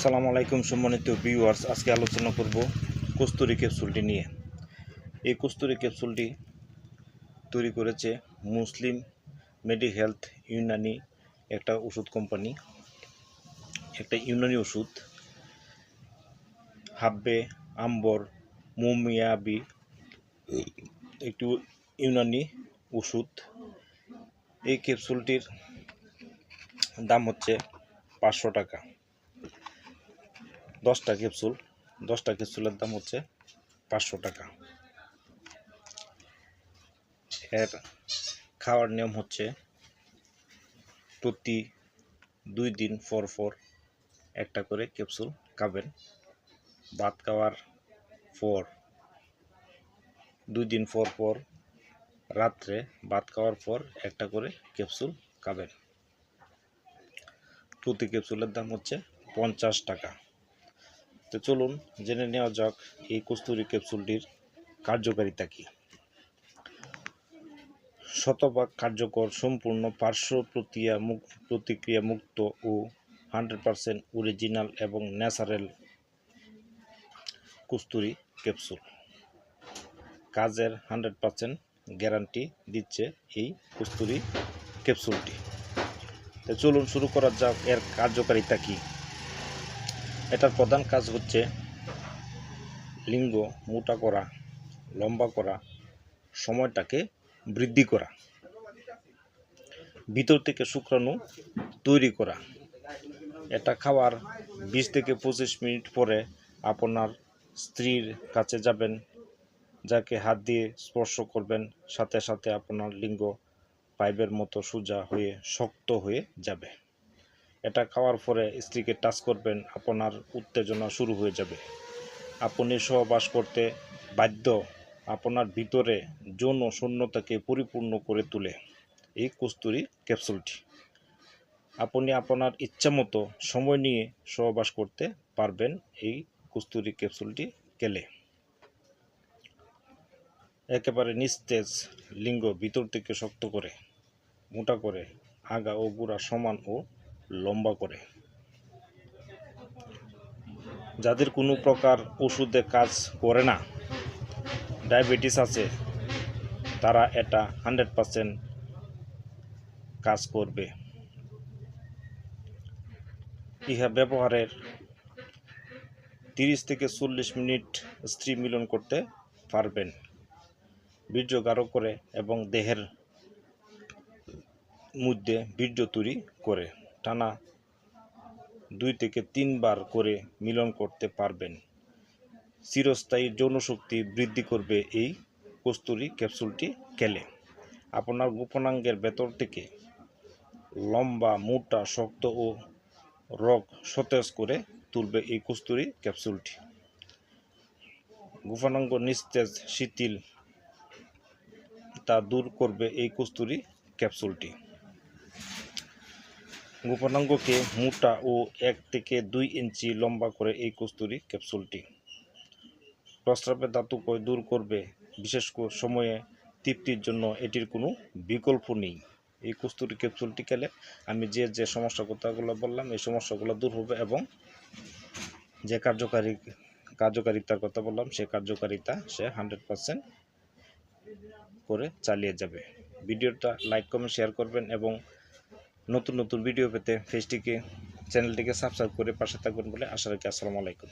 আসসালামু আলাইকুম সম্মানিত ভিউয়ার্স আজকে আলোচনা করব কস্তুরি ক্যাপসুলটি নিয়ে। এই কস্তুরি ক্যাপসুলটি তৈরি করেছে মুসলিম মেডি হেলথ ইউনানি একটা ওষুধ কোম্পানি একটা ইউনানি ওষুধ। হাব্বে, আম্বর মোমিয়াবি একটু ইউনানি ওষুধ। এই ক্যাপসুলটির দাম হচ্ছে পাঁচশো টাকা। দশটা ক্যাপসুল, দশটা ক্যাপসুলের দাম হচ্ছে পাঁচশো টাকা। এর খাওয়ার নিয়ম হচ্ছে প্রতি দুই দিন পর পর একটা করে ক্যাপসুল খাবেন। ভাত খাওয়ার পর, দুই দিন পর পর, রাত্রে ভাত খাওয়ার পর একটা করে ক্যাপসুল খাবেন। প্রতি ক্যাপসুলের দাম হচ্ছে পঞ্চাশ টাকা। তো চলুন জেনে নেওয়া যাক এই কস্তুরি ক্যাপসুলটির কার্যকারিতা কী। শতভাগ কার্যকর, সম্পূর্ণ, পার্শ্ব প্রতিক্রিয়া প্রতিক্রিয়া মুক্ত ও হান্ড্রেড পারসেন্ট অরিজিনাল এবং ন্যাচারাল কস্তুরি ক্যাপসুল। কাজের হান্ড্রেড পারসেন্ট গ্যারান্টি দিচ্ছে এই কস্তুরি ক্যাপসুলটি। তো চলুন শুরু করা যাক এর কার্যকারিতা কী। এটার প্রধান কাজ হচ্ছে লিঙ্গ, মোটা করা, লম্বা করা, সময়টাকে বৃদ্ধি করা। ভিতর থেকে শুক্রাণু তৈরি করা। এটা খাওয়ার বিশ থেকে পঁচিশ মিনিট পরে আপনার স্ত্রীর কাছে যাবেন, যাকে হাত দিয়ে স্পর্শ করবেন, সাথে সাথে আপনার লিঙ্গ পাইপের মতো সোজা হয়ে শক্ত হয়ে যাবে। এটা খাওয়ার পরে স্ত্রীকে টাচ করবেন, আপনার উত্তেজনা শুরু হয়ে যাবে। আপনি সহবাস করতে বাধ্য, আপনার ভিতরে যৌন শূন্যতাকে পরিপূর্ণ করে তোলে। এই কস্তুরি ক্যাপসুলটি। আপনি আপনার ইচ্ছা মতো সময় নিয়ে সহবাস করতে পারবেন এই কস্তুরি ক্যাপসুলটি কেলে একেবারে নিস্তেজ লিঙ্গ ভিতর থেকে শক্ত করে, মোটা করে, আগা ও গুড়া সমান ও লম্বা করে। যাদের কোনো প্রকার ওষুধে কাজ করে না, ডায়াবেটিস আছে, তারা এটা হান্ড্রেড পারসেন্ট কাজ করবে। ইহা ব্যবহারের তিরিশ থেকে চল্লিশ মিনিট স্ত্রী মিলন করতে পারবেন। বীর্য গাঢ় করে এবং দেহের মধ্যে বীর্য তৈরি করে। টানা দুই থেকে তিনবার করে মিলন করতে পারবেন। চিরস্থায়ী যৌনশক্তি বৃদ্ধি করবে এই কস্তুরি ক্যাপসুলটি খেলে। আপনার গোপনাঙ্গের ভেতর থেকে লম্বা, মোটা, শক্ত ও রগ সতেজ করে তুলবে এই কস্তুরি ক্যাপসুলটি। গোপনাঙ্গ, নিস্তেজ, শিথিল তা দূর করবে এই কস্তুরি ক্যাপসুলটি। গোপনাঙ্গকে মোটা ও এক থেকে দুই ইঞ্চি লম্বা করে এই কস্তুরি ক্যাপসুলটি। প্রস্রাবের ধাতুকয় দূর করবে, বিশেষ সময়ে তৃপ্তির জন্য এটির কোনো বিকল্প নেই। এই কস্তুরি ক্যাপসুলটি খেলে আমি যে যে সমস্যা কথাগুলো বললাম, এই সমস্যাগুলো দূর হবে এবং যে কার্যকারী, কার্যকারিতার কথা বললাম, সে কার্যকারিতা সে হান্ড্রেড পারসেন্ট করে চালিয়ে যাবে। ভিডিওটা লাইক, কমেন্ট, শেয়ার করবেন এবং নতুন নতুন ভিডিও পেতে ফেসটিকে চ্যানেলটিকে সাবস্ক্রাইব করে পাশে থাকবেন বলে আশা রাখি। আসসালামু আলাইকুম।